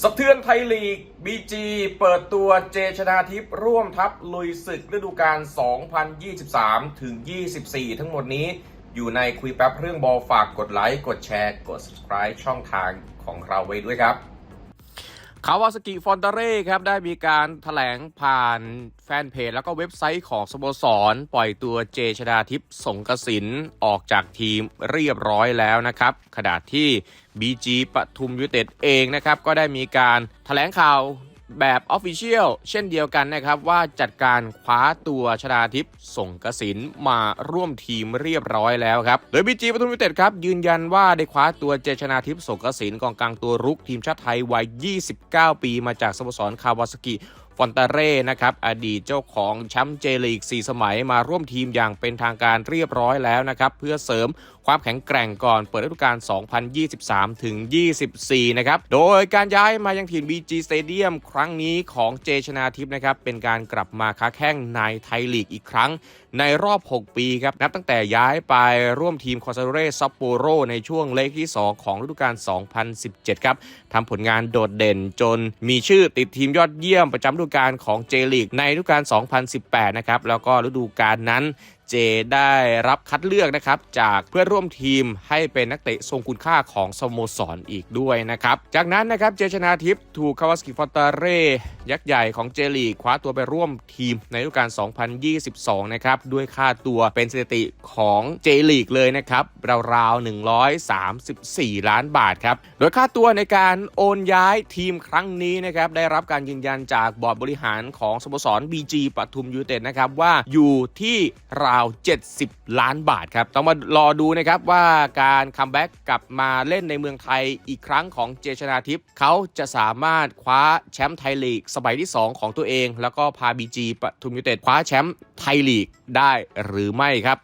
สะเทือนไทยลีกบีจีเปิดตัวเจชนาทิพย์ร่วมทัพลุยศึกฤดูกาล 2023 ถึง 24 ทั้งหมดนี้อยู่ในคุยแป๊บเรื่องบอลฝากกดไลค์ กดแชร์ กด subscribe ช่องทางของเราไว้ด้วยครับ คาวาสกิฟอนเตเร่ครับได้มีการถแถลงผ่านแฟนเพจ แล้วก็เว็บไซต์ของสโมสร ปล่อยตัวเจชดาทิพย์สงกสินออกจากทีมเรียบร้อยแล้วนะครับ ขณะที่ BG ปทุมยูเต็ดเองนะครับ ก็ได้มีการถแถลงข่าว แบบออฟฟิเชียลเช่นเดียวกันนะครับ ว่าจัดการคว้าตัวชดาทิพย์ส่งกสินมาร่วมทีมเรียบร้อยแล้วครับ โดยบีจีปทุมยูเต็ดครับ ยืนยันว่าได้คว้าตัวเจชนาทิพย์ส่งกสินกองกลางตัวรุกทีมชาติไทยวัย 29 ปีมาจากสโมสรคาวาสกิ ฟอนตาเร่นะครับอดีตเจ้าของแชมป์เจลีก 4 สมัยมาร่วมทีมอย่างเป็นทางการเรียบร้อยแล้วนะครับ เพื่อเสริมความแข็งแกร่งก่อนเปิดฤดูกาล 2023 ถึง 24 นะครับ โดยการย้ายมายังทีม BG Stadium ครั้งนี้ของเจชนาทิพย์นะครับ เป็นการกลับมาค้าแข้งในไทยลีกอีกครั้ง ในรอบ 6 ปีครับ นับตั้งแต่ย้ายไปร่วมทีมคอนซาเร่ซัปโปโรในช่วงเลขที่ 2 ของฤดูกาล 2017 ครับทำผลงานโดดเด่นจนมีชื่อติดทีมยอดเยี่ยมประจำฤดูกาลของเจลีกในฤดูกาล 2018 นะครับ แล้วก็ฤดูกาลนั้น เจได้รับคัดเลือกนะครับจากเพื่อนร่วมทีมให้เป็นนักเตะทรงคุณค่าของสโมสรอีกด้วยนะครับ จากนั้นนะครับเจชนาทิพย์ถูกคาวาสกิฟอนตาเร่ยักษ์ใหญ่ของเจลีกคว้าตัวไปร่วมทีมในฤดูกาล 2022 นะครับด้วยค่าตัวเป็นสถิติของเจลีกเลยนะครับราวๆ 134 ล้านบาทครับโดยค่าตัวในการโอนย้ายทีมครั้งนี้นะครับได้รับการยืนยันจากบอร์ดบริหารของสโมสร BG ปทุมยูเต็ดนะครับว่าอยู่ที่ราว 70 ล้านบาทครับ ต้องมารอดูนะครับว่าการคัมแบ็กกลับมาเล่นในเมืองไทยอีกครั้งของเจชนาทิพย์เขาจะสามารถคว้าแชมป์ไทยลีกสมัยที่ 2 ของตัวเอง แล้วก็พาบีจีปทุมยูเต็ดคว้าแชมป์ไทยลีกได้หรือไม่ครับ